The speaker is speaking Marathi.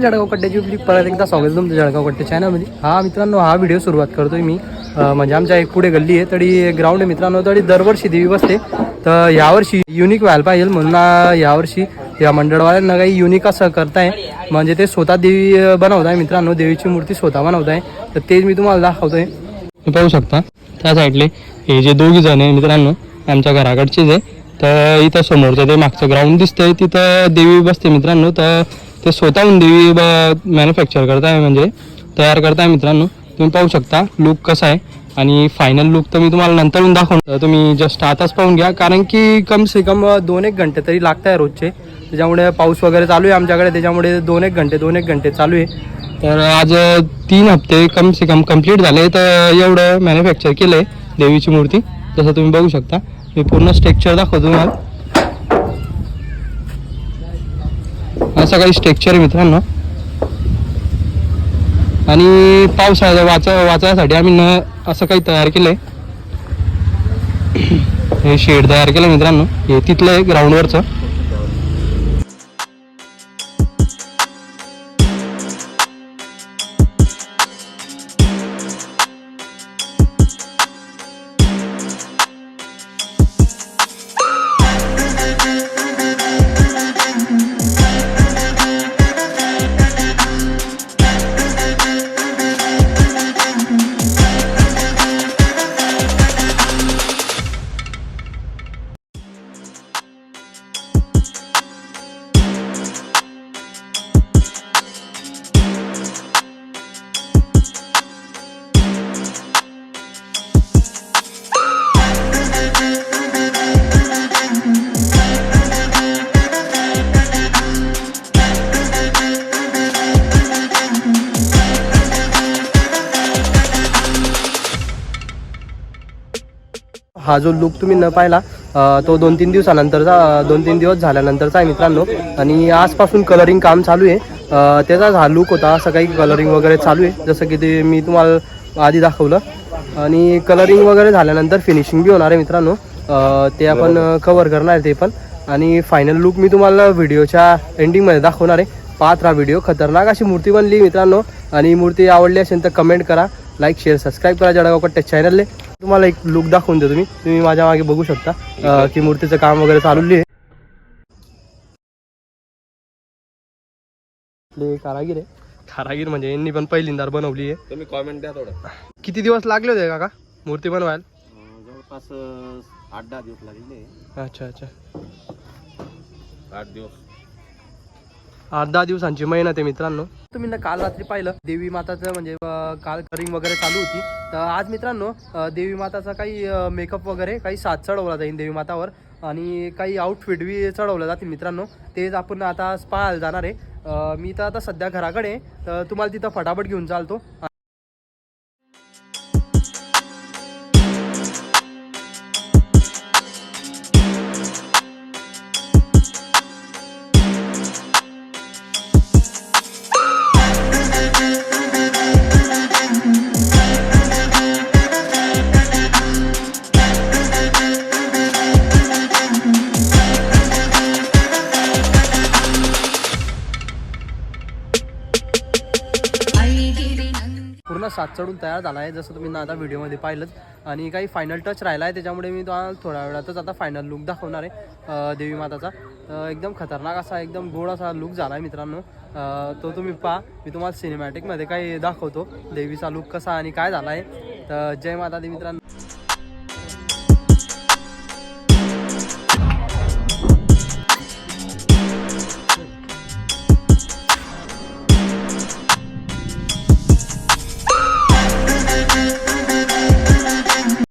जळगाव कट्ट्याची आपली परत एकदा स्वागत तुमचं जळगाव कट्टे चॅनलमध्ये हा मित्रांनो हा व्हिडिओ सुरुवात करतोय मी. म्हणजे आमच्या एक पुढे गल्ली आहे तरी ग्राउंड आहे मित्रांनो तरी दरवर्षी देवी बसते. तर यावर्षी युनिक व्हायला पाहिजे म्हणून यावर्षी या मंडळवाल्यांना काही युनिक असं करताय. म्हणजे ते स्वतः देवी बनवत आहे मित्रांनो देवीची मूर्ती स्वतः बनवत आहे तर तेच मी तुम्हाला दाखवतोय. पाहू शकता त्या साईडले हे जे दोघी जण आहे मित्रांनो आमच्या घराकडचेच आहे. तर इथं समोरचं ते मागचं ग्राउंड दिसतंय तिथं देवी बसते मित्रांनो. तर ते स्वतःहून देवी मॅन्युफॅक्चर करताय म्हणजे तयार करताय मित्रांनो. तुम्ही पाहू शकता लुक कसा आहे. आणि फायनल लुक तर मी तुम्हाला नंतरून दाखवून तुम्ही जस्ट आताच पाहून घ्या. कारण की कम से कम दोन एक घंटे तरी लागत आहे रोजचे. त्याच्यामुळे पाऊस वगैरे चालू आहे आमच्याकडे. त्याच्यामुळे दोन एक घंटे दोन एक घंटे चालू आहे. तर आज तीन हप्ते कम से कम कंप्लीट झाले. तर एवढं मॅन्युफॅक्चर केलं आहे देवीची मूर्ती. जसं तुम्ही बघू शकता. मी पूर्ण स्ट्रक्चर दाखवतो तुम्हाला. असं काही स्ट्रक्चर आहे मित्रांनो. आणि पावसाळ्याचा वाच वाचायसाठी आम्ही न असं काही तयार केलंय. हे शेड तयार केलं मित्रांनो. हे तिथलं आहे ग्राउंडवरचं हा जो लुक तुम्ही न पाहिला तो दोन तीन दिवसानंतरचा दोन तीन दिवस झाल्यानंतरचा आहे मित्रांनो. आणि आजपासून कलरिंग काम चालू आहे. अ, त्याचाच हा लुक होता असं काही कलरिंग वगैरे चालू आहे. जसं की ते मी तुम्हाला आधी दाखवलं. आणि कलरिंग वगैरे झाल्यानंतर फिनिशिंग बी होणार आहे मित्रांनो. ते आपण कवर करणार आहे ते पण. आणि फायनल लुक मी तुम्हाला व्हिडिओच्या एंडिंगमध्ये दाखवणार आहे. पाहत राहा व्हिडिओ खतरनाक अशी मूर्ती बनली मित्रांनो. आणि मूर्ती आवडली असेल तर कमेंट करा. लाईक शेअर सबस्क्राईब करा जळगाव कट्टे चॅनलले तुम्हाला एक लुक दाखवून देतो मी. तुम्ही माझ्या मागे बघू शकता की मूर्तीचं काम वगैरे चालवली आहे. कारागीर आहे. कारागीर म्हणजे यांनी पण पहिल्यांदा बनवली आहे. तुम्ही कॉमेंट द्या थोडं. किती दिवस लागले होते काका मूर्ती बनवायला? जवळपास आठ दहा दिवस लागले. अच्छा अच्छा. आठ दिवस. आठ दहा दिवसांची मेहनत आहे मित्रांनो. तुम्ही ना काल रात्री पाहिलं देवी माताचं म्हणजे काल करिंग वगैरे चालू होती. तर आज मित्रांनो देवी माताचा काही मेकअप वगैरे काही साथ चढवला जाईल देवी मातावर. आणि काही आउटफिट बी चढवलं जातील मित्रांनो. तेच आपण आता पाहायला जाणार आहे. मी तर आता सध्या घराकडे तर तुम्हाला तिथं फटाफट घेऊन चालतो. पूर्ण सात चढून तयार झाला आहे जसं तुम्ही ना आता व्हिडिओमध्ये पाहिलंच. आणि काही फायनल टच राहिला आहे त्याच्यामुळे मी तुम्हाला थोड्या वेळातच आता फायनल लुक दाखवणार आहे देवी माताचा. एकदम खतरनाक असा एकदम गोड असा लुक झाला आहे मित्रांनो. तो तुम्ही पहा मी तुम्हाला सिनेमॅटिकमध्ये काही दाखवतो देवीचा लुक कसा आणि काय झाला आहे. तर जय माता दी मित्रांनो.